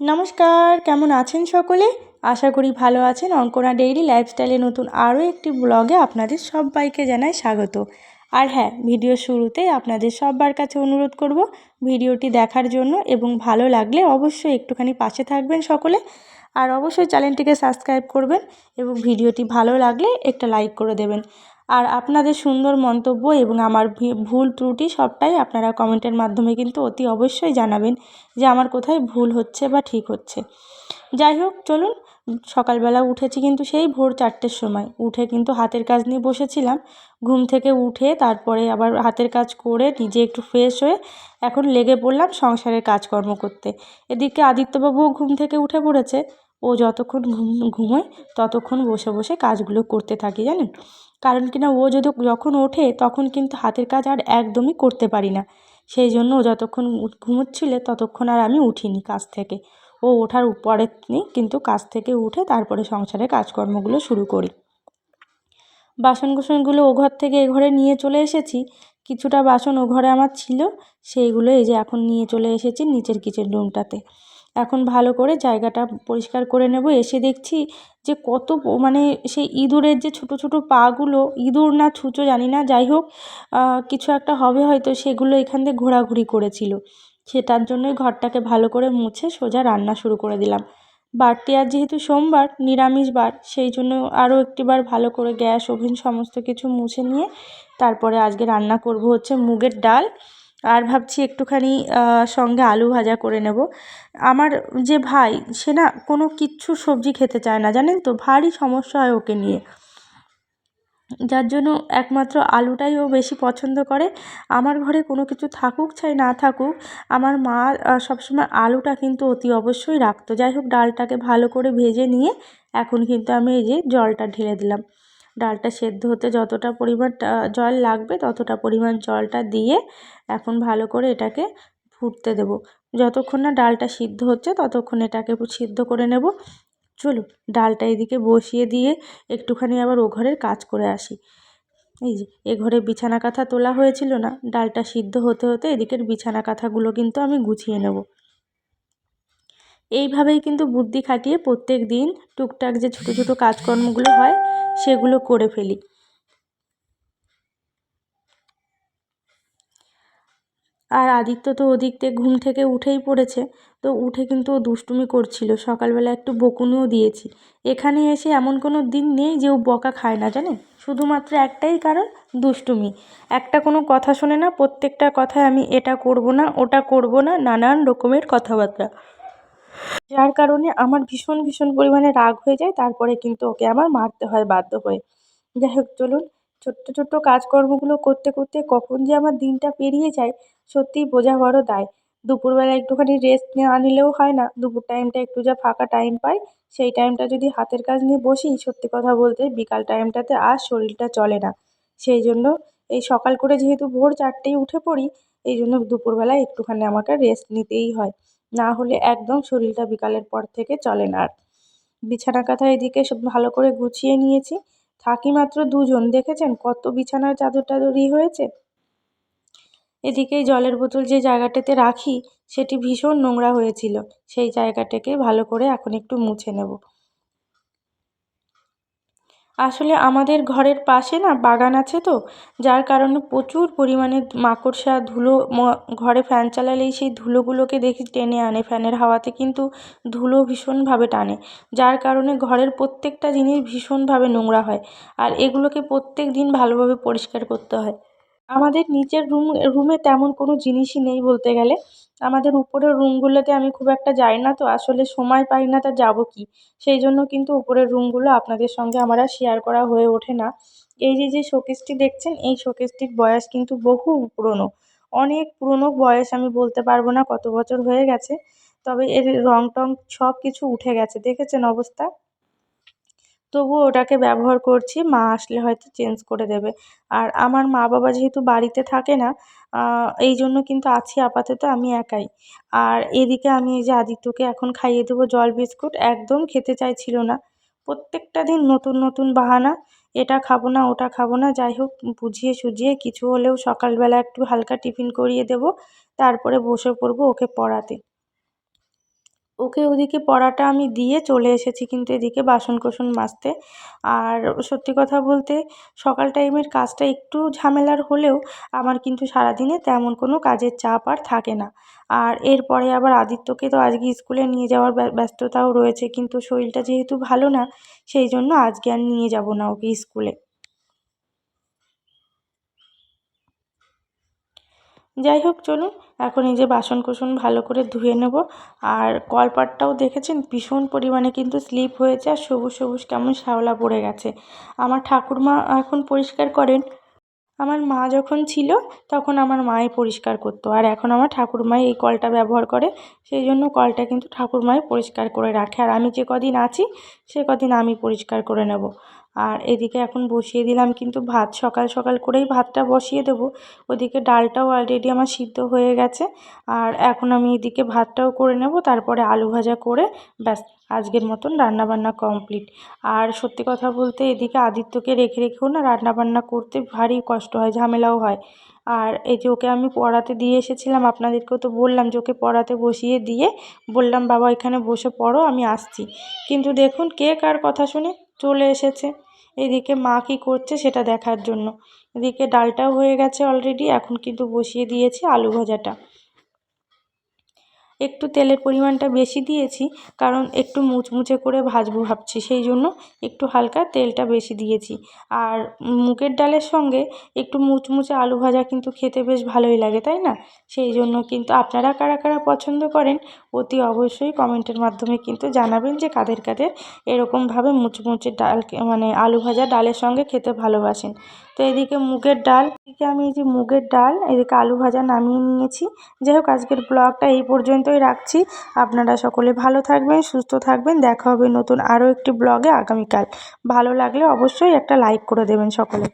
নমস্কার, কেমন আছেন সকলে? আশা করি ভালো আছেন। অঙ্কনা ডেইলি লাইফস্টাইলে নতুন আরও একটি ব্লগে আপনাদের সবাইকে জানাই স্বাগত। আর হ্যাঁ ভিডিও শুরুতে আপনাদের সবার কাছে অনুরোধ করব ভিডিওটি দেখার জন্য এবং ভালো লাগলে অবশ্যই একটুখানি পাশে থাকবেন সকলে। আর অবশ্যই চ্যানেলটিকে সাবস্ক্রাইব করবেন এবং ভিডিওটি ভালো লাগলে একটা লাইক করে দেবেন। আর আপনাদের সুন্দর মন্তব্য এবং আমার ভুল ত্রুটি সবটাই আপনারা কমেন্টের মাধ্যমে কিন্তু অতি অবশ্যই জানাবেন যে আমার কোথায় ভুল হচ্ছে বা ঠিক হচ্ছে। যাই হোক, চলুন, সকালবেলা উঠেছি কিন্তু সেই ভোর চারটের সময়। উঠে কিন্তু হাতের কাজ নিয়ে বসেছিলাম। ঘুম থেকে উঠে তারপরে আবার হাতের কাজ করে নিজে একটু ফ্রেশ হয়ে এখন লেগে পড়লাম সংসারের কাজকর্ম করতে। এদিকে আদিত্যবাবুও ঘুম থেকে উঠে পড়েছে। ও যতক্ষণ ঘুম, ঘুমোয় ততক্ষণ বসে বসে কাজগুলো করতে থাকি, জানেন? কারণ কিনা ও যদি যখন ওঠে, তখন কিন্তু হাতের কাজ আর একদমই করতে পারি না। সেই জন্য ও যতক্ষণ ঘুমোচ্ছিলে, ততক্ষণ আর আমি উঠিনি কাজ থেকে। ও ওঠার পরের কিন্তু কাজ থেকে উঠে তারপরে সংসারের কাজকর্মগুলো শুরু করি। বাসন কুসনগুলো ও ঘর থেকে এ ঘরে নিয়ে চলে এসেছি। কিছুটা বাসন ও ঘরে আমার ছিল। সেইগুলো এই যে এখন নিয়ে চলে এসেছি নিচের কিচেন রুমটাতে এখন ভালো করে জায়গাটা পরিষ্কার করে নেব। এসে দেখছি যে কত মানে সেই ইঁদুরের যে ছোটো ছোটো পাগুলো, ইঁদুর না ছুঁচো জানি না, যাই হোক কিছু একটা হবে হয়তো, সেগুলো এখান দিয়ে ঘোরাঘুরি করেছিল। সেটার জন্যই ঘরটাকে ভালো করে মুছে সোজা রান্না শুরু করে দিলাম। বারটি আর যেহেতু সোমবার, নিরামিষ বার, সেই জন্য আরও একটিবার ভালো করে গ্যাস, ওভেন, সমস্ত কিছু মুছে নিয়ে তারপরে আজকে রান্না করব হচ্ছে মুগের ডাল। আর ভাবছি একটুখানি সঙ্গে আলু ভাজা করে নেব। আমার যে ভাই, সে না কোনো কিচ্ছু সবজি খেতে চায় না, জানেন তো? ভারী সমস্যা হয় ওকে নিয়ে। যার জন্য একমাত্র আলুটাই ও বেশি পছন্দ করে। আমার ঘরে কোনো কিছু থাকুক চাই না থাকুক, আমার মা সবসময় আলুটা কিন্তু অতি অবশ্যই রাখতো। যাই হোক, ডালটাকে ভালো করে ভেজে নিয়ে এখন কিন্তু আমি এই যে জলটা ঢেলে দিলাম। ডালটা সেদ্ধ হতে যতটা পরিমাণ জল লাগবে ততটা পরিমাণ জলটা দিয়ে এখন ভালো করে এটাকে ফুটতে দেবো। যতক্ষণ না ডালটা সিদ্ধ হচ্ছে ততক্ষণ এটাকে সিদ্ধ করে নেব। চলুন ডালটা এদিকে বসিয়ে দিয়ে একটুখানি আবার ও ঘরের কাজ করে আসি। এই যে, এ ঘরে বিছানা কাঁথা তোলা হয়েছিল না, ডালটা সিদ্ধ হতে হতে এদিকের বিছানা কাঁথাগুলো কিন্তু আমি গুছিয়ে নেব। এইভাবেই কিন্তু বুদ্ধি খাটিয়ে প্রত্যেক দিন টুকটাক যে ছোটো ছোটো কাজকর্মগুলো হয় সেগুলো করে ফেলি। আর আদিত্য তো ওদিক থেকে ঘুম থেকে উঠেই পড়েছে, তো উঠে কিন্তু ও দুষ্টুমি করছিল। সকালবেলা একটু বকুনিও দিয়েছি। এখানে এসে এমন কোনো দিন নেই যে ও বকা খায় না, জানেন? শুধুমাত্র একটাই কারণ, দুষ্টুমি। একটা কোনো কথা শোনে না, প্রত্যেকটা কথায় আমি এটা করব না, ওটা করব না, নানান রকমের কথাবার্তা। যার কারণে আমার ভীষণ ভীষণ পরিমাণে রাগ হয়ে যায়। তারপরে কিন্তু ওকে আমার মারতে হয় বাধ্য হয়ে। যাই হোক, চলুন ছোট্ট ছোট্ট কাজকর্মগুলো করতে করতে কখন যে আমার দিনটা পেরিয়ে যায়, সত্যিই বোঝা বড় দায়। দুপুরবেলা একটুখানি রেস্ট নেওয়া নিলেও হয় না। দুপুর টাইমটা একটু যা ফাঁকা টাইম পাই, সেই টাইমটা যদি হাতের কাজ নিয়ে বসি, সত্যি কথা বলতে বিকাল টাইমটাতে আর শরীরটা চলে না। সেই জন্য এই সকাল করে যেহেতু ভোর চারটেই উঠে পড়ি, এই জন্য দুপুরবেলায় একটুখানি আমাকে রেস্ট নিতেই হয়। না হলে একদম শরীরটা বিকালের পর থেকে চলে না আর। বিছানা কাঁথা এদিকে সব ভালো করে গুছিয়ে নিয়েছি। থাকি মাত্র দুজন, দেখেছেন কত বিছানার চাদর টাদর ই হয়েছে? এদিকে জলের বোতল যে জায়গাটাতে রাখি, সেটি ভীষণ নোংরা হয়েছিল। সেই জায়গাটাকে ভালো করে এখন একটু মুছে নেব। আসলে আমাদের ঘরের পাশে না বাগান আছে তো, যার কারণে প্রচুর পরিমাণে মাকড়সা, ধুলো ঘরে ফ্যান চালালেই সেই ধুলোগুলোকে দেখি টেনে আনে, ফ্যানের হাওয়াতে কিন্তু ধুলো ভীষণভাবে টানে। যার কারণে ঘরের প্রত্যেকটা জিনিস ভীষণভাবে নোংরা হয়। আর এগুলোকে প্রত্যেক দিন ভালোভাবে পরিষ্কার করতে হয়। আমাদের নিচের রুম, রুমে তেমন কোনো জিনিসই নেই বলতে গেলে। আমাদের উপরের রুমগুলোতে আমি খুব একটা যাই না, তো আসলে সময় পাই না, তা যাব কি? সেই জন্য কিন্তু উপরের রুমগুলো আপনাদের সঙ্গে আমার শেয়ার করা হয়ে ওঠে না। এই যে যে শোকেসটি দেখছেন, এই শোকেসটির বয়স কিন্তু বহু পুরনো। অনেক পুরনো বয়স আমি বলতে পারব না কত বছর হয়ে গেছে, তবে এর রং টং সব কিছু উঠে গেছে। দেখেছেন অবস্থা? তবুও ওটাকে ব্যবহার করছি, মা আসলে হয়তো চেঞ্জ করে দেবে। আর আমার মা বাবা যেহেতু বাড়িতে থাকে না এই জন্য কিন্তু আছি আপাতত আমি একাই। আর এদিকে আমি এই যে আদিত্যকে এখন খাইয়ে দেবো জল, বিস্কুট, একদম খেতে চাইছিল না। প্রত্যেকটা দিন নতুন নতুন বাহানা, এটা খাব না, ওটা খাব না, যাই হোক, বুঝিয়ে সুঝিয়ে কিছু হলেও সকালবেলা একটু হালকা টিফিন করিয়ে দেবো, তারপরে বসে পড়ব ওকে পড়াতে। ওকে ওদিকে পড়াটা আমি দিয়ে চলে এসেছি কিন্তু এদিকে বাসন কোসন মাজতে। আর সত্যি কথা বলতে সকাল টাইমের কাজটা একটু ঝামেলার হলেও আমার কিন্তু সারাদিনে তেমন কোনো কাজের চাপ আর থাকে না। আর এরপরে আবার আদিত্যকে তো আজকে স্কুলে নিয়ে যাওয়ার ব্যস্ততাও রয়েছে কিন্তু শরীরটা যেহেতু ভালো না, সেই জন্য আজকে আর নিয়ে যাব না ওকে স্কুলে। যাই হোক চলুন। এখন এই যে বাসন কোসন ভালো করে ধুয়ে নেব। আর কলপাটটাও দেখেছেন? ভীষণ পরিমাণে কিন্তু স্লিপ হয়েছে আর সবুজ সবুজ কেমন শ্যাওলা পড়ে গেছে। আমার ঠাকুরমা এখন পরিষ্কার করেন। আমার মা যখন ছিল, তখন আমার মাই পরিষ্কার করতো। আর এখন আমার ঠাকুরমাই এই কলটা ব্যবহার করে। সেই জন্য কলটা কিন্তু ঠাকুরমাই পরিষ্কার করে রাখে। আর আমি যে কদিন আছি, সে কদিন আমি পরিষ্কার করে নেব। আর এদিকে এখন বসিয়ে দিলাম কিন্তু ভাত, সকাল সকাল করেই ভাতটা বসিয়ে দেবো। ওদিকে ডালটাও অলরেডি আমার সিদ্ধ হয়ে গেছে। আর এখন আমি এদিকে ভাতটাও করে নেব, তারপরে আলু ভাজা করে ব্যাস, আজকের মতন রান্নাবান্না কমপ্লিট আর সত্যি কথা বলতে এদিকে আদিত্যকে রেখে রেখেও না রান্নাবান্না করতে ভারী কষ্ট হয়, ঝামেলাও হয়। আর এই যে ওকে আমি পড়াতে দিয়ে এসেছিলাম, আপনাদেরকেও তো বললাম যে ওকে পড়াতে বসিয়ে দিয়ে বললাম, বাবা এখানে বসে পড়ো, আমি আসছি। কিন্তু দেখুন কে কার কথা শুনে চলে এসেছে। এদিকে মা কী করছে সেটা দেখার জন্য। এদিকে ডালটাও হয়ে গেছে অলরেডি এখন কিন্তু বসিয়ে দিয়েছি আলু ভাজাটা একটু তেলের পরিমাণটা বেশি দিয়েছি, কারণ একটু মুচমুচে করে ভাজবো ভাবছি, সেই জন্য একটু হালকা তেলটা বেশি দিয়েছি। আর মুগের ডালের সঙ্গে একটু মুচমুচে আলু ভাজা কিন্তু খেতে বেশ ভালোই লাগে, তাই না? সেই জন্য কিন্তু আপনারা কারা কারা পছন্দ করেন, অতি অবশ্যই কমেন্টের মাধ্যমে কিন্তু জানাবেন যে কাদের কাদের এরকমভাবে মুচমুচে ডাল মানে আলু ভাজা ডালের সঙ্গে খেতে ভালোবাসেন। তো এদিকে মুগের ডাল, এদিকে আমি এই যে মুগের ডাল, এদিকে আলু ভাজা নামিয়ে নিয়েছি। যাই হোক, আজকের ব্লগটা এই পর্যন্তই রাখছি। আপনারা সকলে ভালো থাকবেন, সুস্থ থাকবেন। দেখা হবে নতুন আরও একটি ব্লগে আগামীকাল। ভালো লাগলে অবশ্যই একটা লাইক করে দেবেন সকলে।